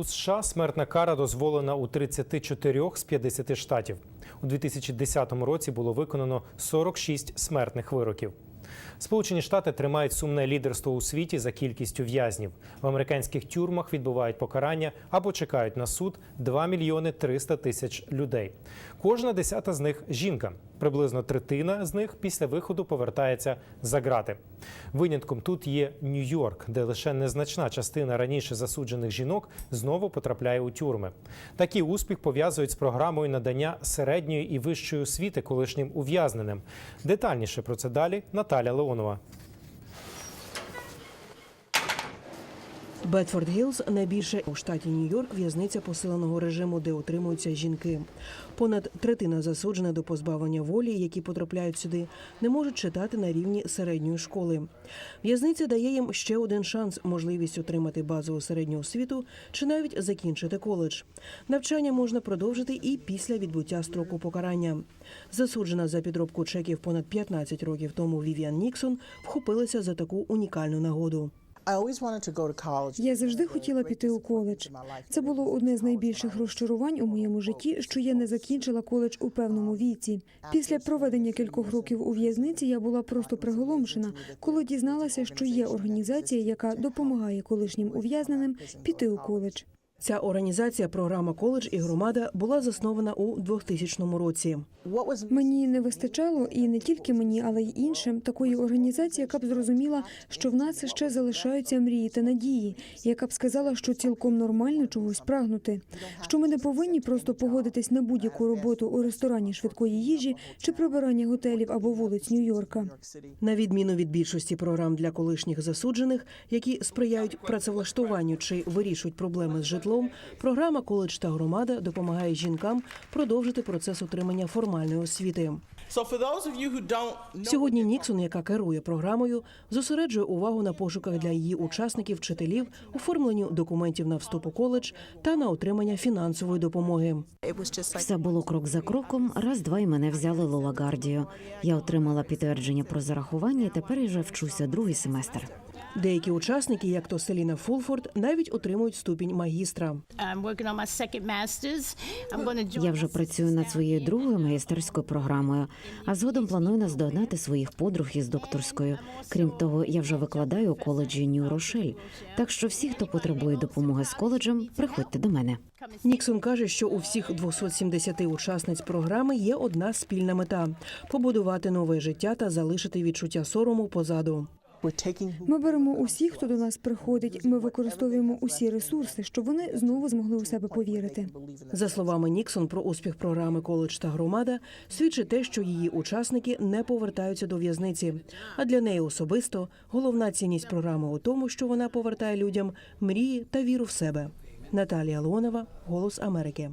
У США смертна кара дозволена у 34 з 50 штатів. У 2010 році було виконано 46 смертних вироків. Сполучені Штати тримають сумне лідерство у світі за кількістю в'язнів. В американських тюрмах відбувають покарання або чекають на суд 2 мільйони 300 тисяч людей. Кожна десята з них жінка. Приблизно третина з них після виходу повертається за ґрати. Винятком тут є Нью-Йорк, де лише незначна частина раніше засуджених жінок знову потрапляє у тюрми. Такий успіх пов'язують з програмою надання середньої і вищої освіти колишнім ув'язненим. Детальніше про це далі Наталя Леонова. Бетфорд Гілз найбільше у штаті Нью-Йорк в'язниця посиленого режиму, де утримуються жінки. Понад третина засуджена до позбавлення волі, які потрапляють сюди, не можуть читати на рівні середньої школи. В'язниця дає їм ще один шанс можливість отримати базову середню освіту чи навіть закінчити коледж. Навчання можна продовжити і після відбуття строку покарання. Засуджена за підробку чеків понад 15 років тому Вівіан Ніксон вхопилася за таку унікальну нагоду. Я завжди хотіла піти у коледж. Це було одне з найбільших розчарувань у моєму житті, що я не закінчила коледж у певному віці. Після проведення кількох років у в'язниці я була просто приголомшена, коли дізналася, що є організація, яка допомагає колишнім ув'язненим піти у коледж. Ця організація, програма коледж і громада була заснована у 2000 році. Мені не вистачало, і не тільки мені, але й іншим такої організації, яка б зрозуміла, що в нас ще залишаються мрії та надії, яка б сказала, що цілком нормально чогось прагнути, що ми не повинні просто погодитись на будь-яку роботу у ресторані швидкої їжі чи прибирання готелів або вулиць Нью-Йорка. На відміну від більшості програм для колишніх засуджених, які сприяють працевлаштуванню чи вирішують проблеми з житлом, програма коледж та громада допомагає жінкам продовжити процес отримання формальної освіти. Сьогодні Ніксон, яка керує програмою, зосереджує увагу на пошуках для її учасників, вчителів, оформленню документів на вступ у коледж та на отримання фінансової допомоги. Все було крок за кроком. Раз, два і мене взяли Лолагардію. Я отримала підтвердження про зарахування. і Тепер вже вчуся другий семестр. Деякі учасники, як то Селіна Фулфорд, навіть отримують ступінь магістра. Я вже працюю над своєю другою магістерською програмою, а згодом планую наздогнати своїх подруг із докторською. Крім того, я вже викладаю у коледжі Нью-Рошель. Так що всі, хто потребує допомоги з коледжем, приходьте до мене. Ніксон каже, що у всіх 270 учасниць програми є одна спільна мета побудувати нове життя та залишити відчуття сорому позаду. Ми беремо усіх, хто до нас приходить. Ми використовуємо усі ресурси, щоб вони знову змогли у себе повірити. За словами Ніксон, про успіх програми коледж та громада свідчить те, що її учасники не повертаються до в'язниці. А для неї особисто головна цінність програми у тому, що вона повертає людям мрії та віру в себе. Наталія Леонова, Голос Америки.